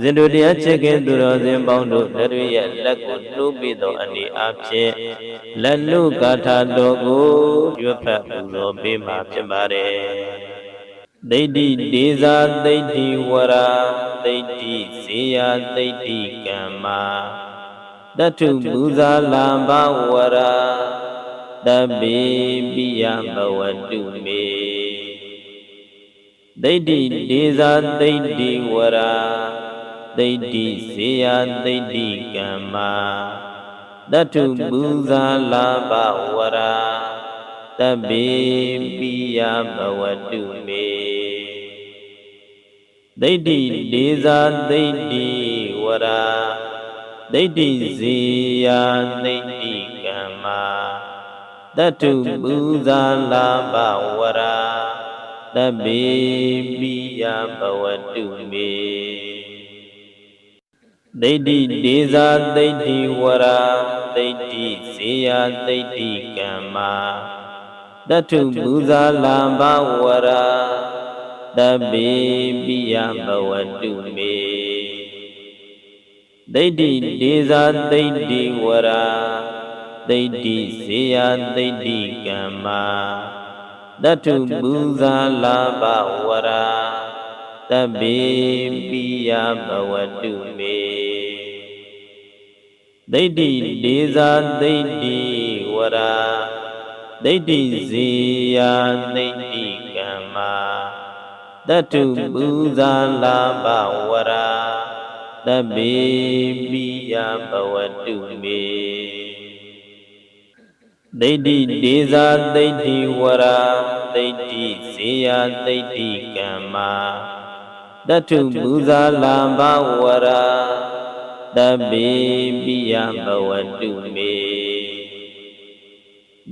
ဇင်တို့တရားချက်ကင်သူတော်စင်ပေါင်းတို့လက်တွေရဲ့လက်ကိုနှိုးပြီးသောအနေအဖြစ်လက်နုကာထာတော်ကိုရွတ်ဖတ်ပူဇော်ပေးမှာဖြစ်ပါတယ်ဒိဋ္ဌိဒေဇာဒိဋ္ဌိဝရာဒိဋ္ဌိဇေယဒိဋ္ဌိကမ္မာတထုပူဇာလံဘဝရာတပိပိယဘဝတုမေဒိဋ္ဌိဒေဇာဒိဋ္ဌိဝရာ ဒိဋ္ဌိဇေယဒိဋ္ဌိကမ္မာတထုပူဇာလဘဝရာတပိပိယဘဝတုမေဒိဋ္ဌိဒေဇာဒိဋ္ဌိဝရာဒိဋ္ဌိဇေယဒိဋ္ဌိကမ္မာတတုပူဇာလာဘဝရာတပိပိယဘဝတုမေ ဒိဋ္ဌိဒေဇာဒိဋ္ဌိဝရာဒိဋ္ဌိဇေယဒိဋ္ဌိကမ္မာတတုပူဇာလာဘဝရာတပိပိယဘဝတုမေဒိဋ္ဌိဒေဇာဒိဋ္ဌိဝရာဒိဋ္ဌိဇေယဒိဋ္ဌိကမ္မာတတုပူဇာလာဘဝရာ တပိပိယဘဝတုမေဒိဋ္ဌိဒေဇာဒိဋ္ဌိဝရာဒိဋ္ဌိဇေယဒိဋ္ဌိကမ္မာတတုပူဇာလာဘဝရာတပိပိယဘဝတုမေဒိဋ္ဌိဒေဇာဒိဋ္ဌိဝရာဒိဋ္ဌိဇေယဒိဋ္ဌိကမ္မာ တတုပူဇာလာဘဝရာတပိပိယဘဝတုမေ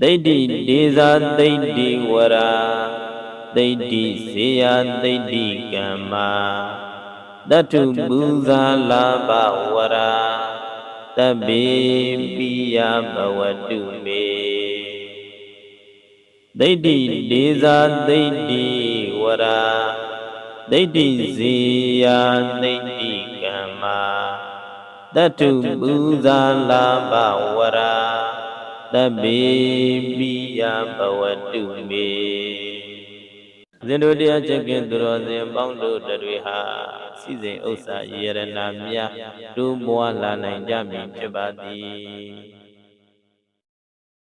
ဒိဋ္ဌိဒေဇာဒိဋ္ဌိဝရာဒိဋ္ဌိဇေယဒိဋ္ဌိကမ္မာတတုပူဇာလာဘဝရာတပိပိယဘဝတုမေဒိဋ္ဌိဒေဇာဒိဋ္ဌိဝရာ ဒိဋ္ဌိဇေယဒိဋ္ဌိကမ္မာတတုပူဇာလာဘဝရာတပိပိယဘဝတုမေဇင်တို့တရားချက်ကင်သူတော်စင်ပေါင်းတို့တွေဟာစီစဉ်ဥစ္စာယေရနာမြတ်တို့ဘွားလာနိုင်ကြမည်ဖြစ်ပါသည်